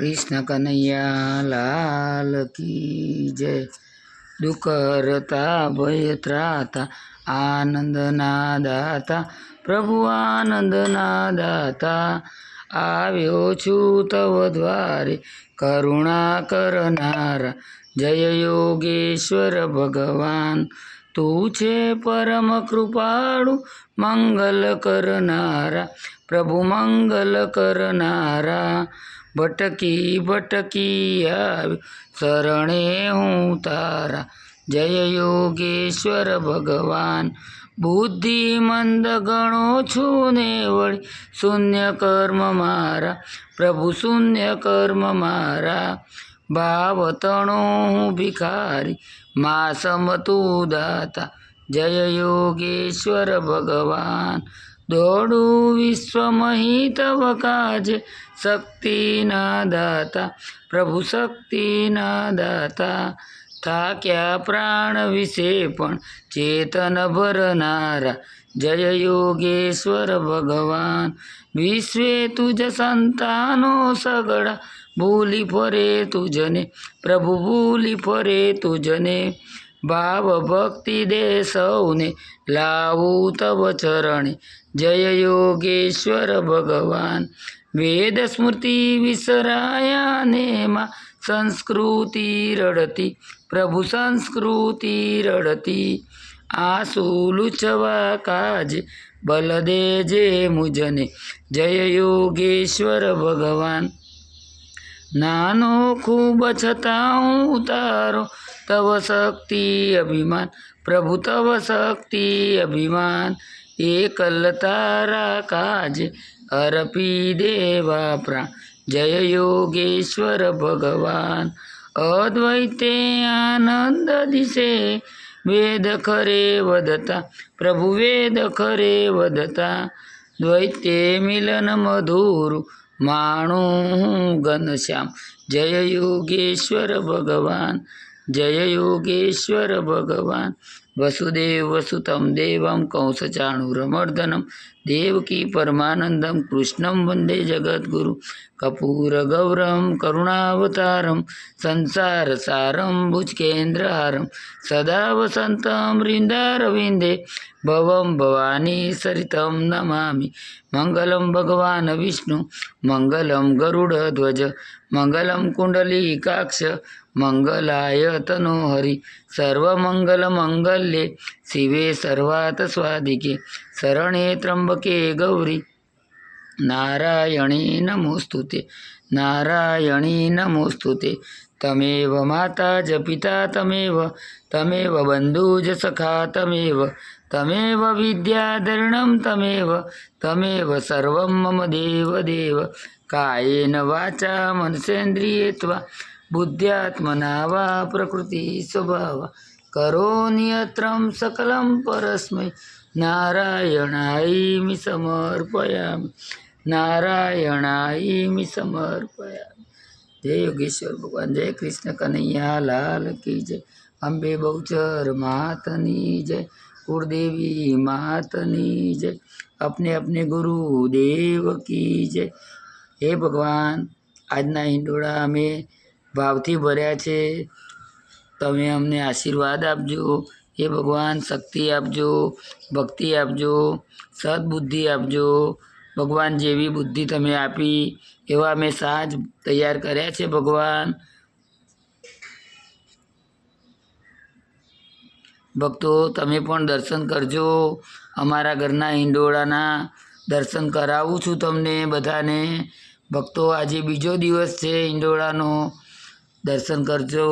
કૃષ્ણ કનૈયા લાલ કી જય. દુઃખ હરતા ભય ત્રાતા, આનંદના દાતા, પ્રભુ આનંદના દાતા. આવ્યો છું તવ દ્વારે, કરુણા કરનારા, જય યોગેશ્વર ભગવાન. તું છે પરમ કૃપાળુ મંગલ કરનારા, પ્રભુ મંગલ કરનારા, ભટકી ભટકી આવી, શરણે હું તારા. જય યોગેશ્વર ભગવાન બુદ્ધિ મંદ ગણો છું ને વળી, શૂન્ય કર્મ મારા, પ્રભુ શૂન્ય કર્મ મારા. ભાવ તણો હું ભિખારી મા સમતું દાતા, જય યોગેશ્વર ભગવાન. દોડું વિશ્વમહી તવ કાજે શક્તિના દાતા, પ્રભુ શક્તિના દાતા. થાક્યા પ્રાણ વિશે પણ ચેતન ભરનારા? જય યોગેશ્વર ભગવાન, વિશ્વે તુજ સંતાનો સગડા ભૂલી ફરે તુજને, પ્રભુ ભૂલી ફરે તુજને. ભાવ ભક્તિ દે સૌને, લાવું તવ ચરણે. જય યોગેશ્વર ભગવાન, વેદ સ્મૃતિ વિસરાયા ને સંસ્કૃતિ રડતી પ્રભુ સંસ્કૃતિ રડતી આંસુ કાજ બલદે જે મુજને જય યોગેશ્વર ભગવાન નાનો ખૂબ છતાં હું તારો તવ શક્તિ અભિમાન પ્રભુ તવ શક્તિ અભિમાન એકલ તારા કાજ અર્પી દેવા પ્રાણ જય યોગેશ્વર ભગવાન. અદ્વૈતે આનંદ દિશે વેદ ખરે વધતા પ્રભુ વેદ ખરે વધતા દ્વૈતે મિલન મધુર. માણું ઘનશ્યામ જય યોગેશ્વર ભગવાન. જય યોગેશ્વર ભગવાન. वसुदेव वसुदेवसुतं देवं कंसचाणूरमर्दनं देवकी परमानन्दं कृष्णं वन्दे जगद्गुरु कपूरगौरं करुणावतारं संसारसारं भुजकेन्द्रहारं सदा वसन्तं वृन्दारविन्दे भवं भवानी सरितं नमामि। मङ्गलं भगवान् विष्णु मङ्गलं गरुडध्वज मङ्गलं कुण्डलीकाक्ष मङ्गलाय तनोहरि सर्वमङ्गलमङ्गल कौशल्ये शिवे सर्वात स्वादिके. शरणे त्र्यंबके गौरी. नारायणी नमोस्तुते. नारायणी नमोस्तुते. तमेव माता च पिता तमेव. तमेव बन्धुज सखा तमेव. तमेव विद्याधरणं तमेव. तमेव सर्वं मम देव देव. कायेन वाचा मनसेन्द्रिये त्वा बुद्ध्यात्मना वा प्रकृतिस्वभाव ત્વા બુદ્ધ્યાત્મના સકલમ પરસ્મય નારાયણાઈ કરોનિયત્રમ સકલમ નારાયણાઈ નારાયણાયમિ સમર્પયામ સમર્પયામિ જય યોગેશ્વર ભગવાન જય કૃષ્ણ કનૈયા લાલ કી જય અંબે બહુચર માતની જય કુળદેવી માતની જય અપને અપને ગુરુ દેવ કી જય હે ભગવાન આજના હિંડોળા અમે ભાવથી ભર્યા છે. તમે અમને આશીર્વાદ આપજો. હે ભગવાન, શક્તિ આપજો, ભક્તિ આપજો, સદબુદ્ધિ આપજો. ભગવાન, જેવી બુદ્ધિ તમે આપી, એવા અમે સાજ તૈયાર કર્યા છે ભગવાન. ભક્તો, તમે પણ દર્શન કરજો. અમારા ઘરના હિંડોળાના દર્શન કરાવું છું તમને બધાને. ભક્તો, આજે બીજો દિવસ છે હિંડોળાનો. દર્શન કરજો.